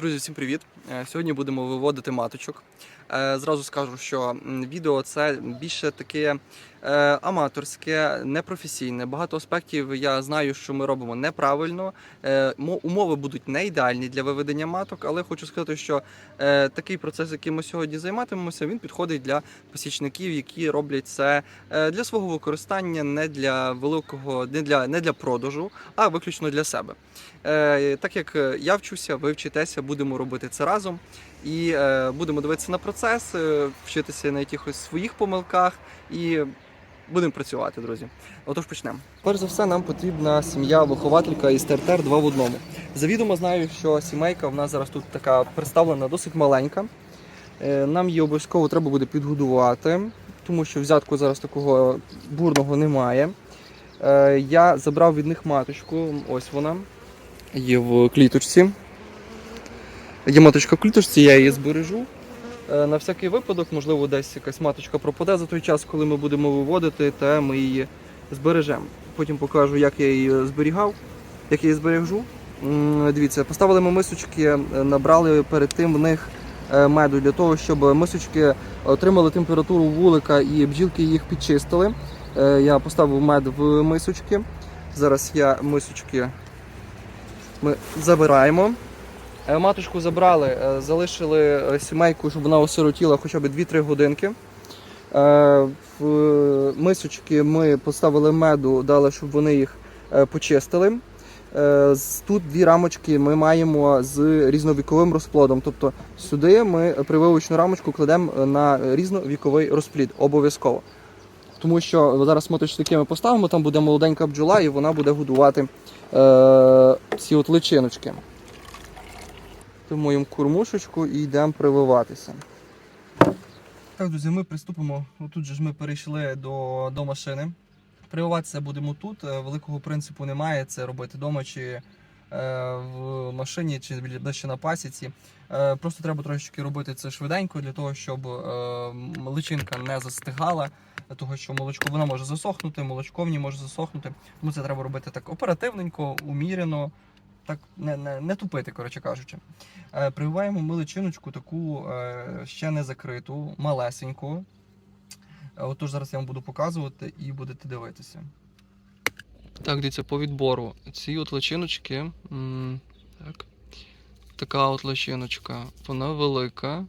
Друзі, всім привіт! Е, Сьогодні будемо виводити маточок. Е, Зразу скажу, що відео це більше таке е, аматорське, непрофесійне. Багато аспектів я знаю, що ми робимо неправильно. Умови будуть не ідеальні для виведення маток, але хочу сказати, що такий процес, яким ми сьогодні займатимемося, він підходить для посічників, які роблять це для свого використання, не для великого, не для, не для продажу, а виключно для себе. Так як я вчуся, ви вчитеся, будемо робити це разом і е, будемо дивитися на процес, е, вчитися на якихось своїх помилках і будемо працювати, друзі. Отож почнемо. Перш за все, нам потрібна сім'я вихователька із ТРТР 2 в одному. Завідомо знаю, що сімейка в нас зараз тут така представлена досить маленька. Е, Нам її обов'язково треба буде підгодувати, тому що взятку зараз такого бурного немає. Е, Я забрав від них маточку, ось вона. Є в кліточці. Є маточка в кліточці, я її збережу. Е, На всякий випадок, можливо, десь якась маточка пропаде за той час, коли ми будемо виводити, та ми її збережемо. Потім покажу, як я її зберігав, як я її збережу. Дивіться, поставили ми мисочки, е, набрали перед тим в них е, меду для того, щоб мисочки отримали температуру вулика і бджілки їх підчистили. Я поставив мед в мисочки. Зараз я мисочки ми забираємо. Е, Маточку забрали, е, залишили е, сімейку, щоб вона осиротіла хоча б 2-3 годинки. В мисочки ми поставили меду, дали, щоб вони їх почистили. Тут дві рамочки ми маємо з різновіковим розплодом. Тобто сюди ми прививочну рамочку кладемо на різновіковий розплід обов'язково. Тому що зараз моточники ми поставимо, там буде молоденька бджола і вона буде годувати е, ці от личиночки. Тому їм кормушечку і йдемо прививатися. Так, друзі, ми приступимо. Отут же ж ми перейшли до, до машини. Прививатися будемо тут. Е, Великого принципу немає це робити вдома чи е, в машині, чи ближче на пасіці. Е, просто треба трошечки робити це швиденько для того, щоб е, личинка не застигала, для того, що молочко вона може засохнути, молочко в ній може засохнути. Тому це треба робити так оперативненько, умірено, так не, не, не тупити, коротше кажучи. Е, Прививаємо ми личиночку таку е, ще не закриту, малесеньку. Е, Отож зараз я вам буду показувати і будете дивитися. Так, дивіться, по відбору. Ці от личиночки. Так. Така от личиночка. Вона велика.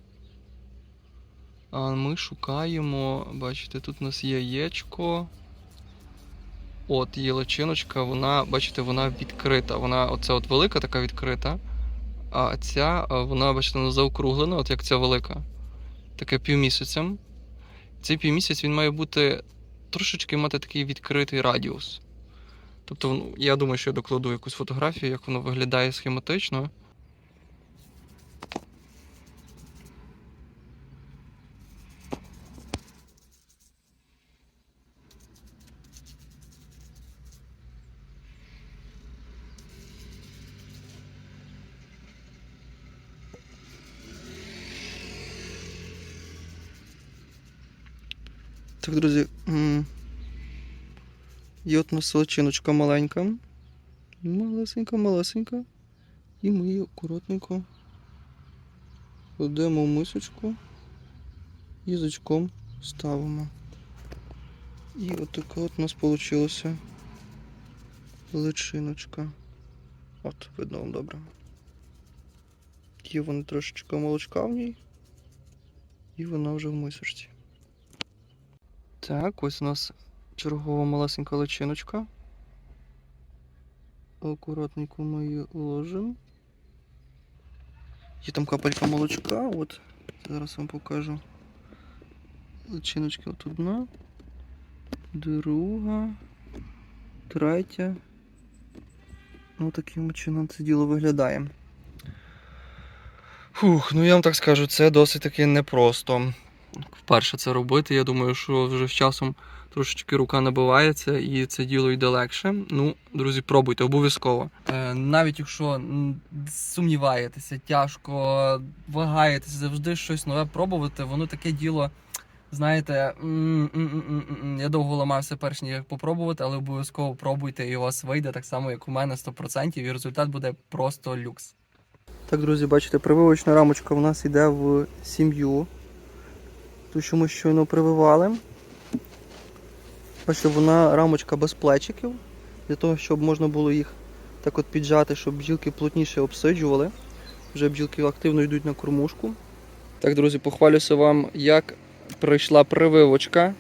А ми шукаємо, бачите, тут у нас є яєчко. От є личиночка, вона, бачите, вона відкрита. Вона оце от велика така відкрита. А ця, вона, бачите, заокруглена, от як ця велика. Таке півмісяцем. Цей півмісяць він має бути трошечки мати такий відкритий радіус. Тобто, ну, я думаю, що я докладу якусь фотографію, як воно виглядає схематично. Так, друзі. Є от нас личиночка маленька. Малесенька, малесенька. І ми її акуратненько кладемо в мисочку. Язичком ставимо. І от така от у нас вийшла личиночка. От, видно вам добре. Є вона трошечки молочка в ній. І вона вже в мисочці. Так, ось у нас чергова малесенька личиночка. Акуратненько ми її ложимо. Є там капелька молочка, от зараз вам покажу. Личиночка от одна, друга, третя. Ну, таким чином це діло виглядає. Фух, ну я вам так скажу, це досить таки непросто. Вперше це робити. Я думаю, що вже з часом трошечки рука набивається і це діло йде легше. Ну, друзі, пробуйте обов'язково. Е, навіть якщо сумніваєтеся, тяжко вагаєтеся, завжди щось нове пробувати, воно таке діло. Знаєте, я довго ламався перш ніж попробувати, але обов'язково пробуйте і у вас вийде так само, як у мене 100%, і результат буде просто люкс. Так, друзі, бачите, прививочна рамочка у нас йде в сім'ю. Ту, що ми щойно прививали. Бачите, вона рамочка без плечиків, для того, щоб можна було їх так от піджати, щоб бджілки плотніше обсиджували. Вже бджілки активно йдуть на кормушку. Так, друзі, похвалюся вам, як пройшла прививочка.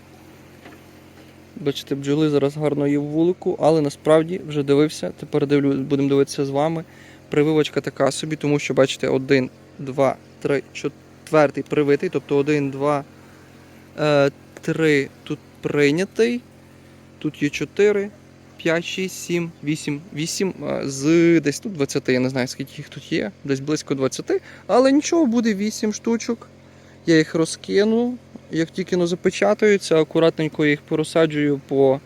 Бачите, бджоли зараз гарно є в вулику, але насправді вже дивився. Тепер дивлю, будемо дивитися з вами. Прививочка така собі, тому що бачите, 1, 2, 3, 4 привитий, тобто 1, 2, 3 тут прийнятий. Тут є 4, 5, 6, 7, 8, 8 е, з десь тут 20, я не знаю скільки їх тут є, десь близько 20, але нічого, буде 8 штучок. Я їх розкину. Як тільки ну, запечатаються, акуратненько їх порозсаджую по,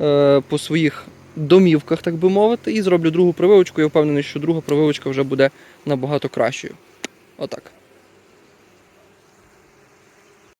е, по своїх домівках, так би мовити, і зроблю другу прививочку. Я впевнений, що друга прививочка вже буде набагато кращою. Отак.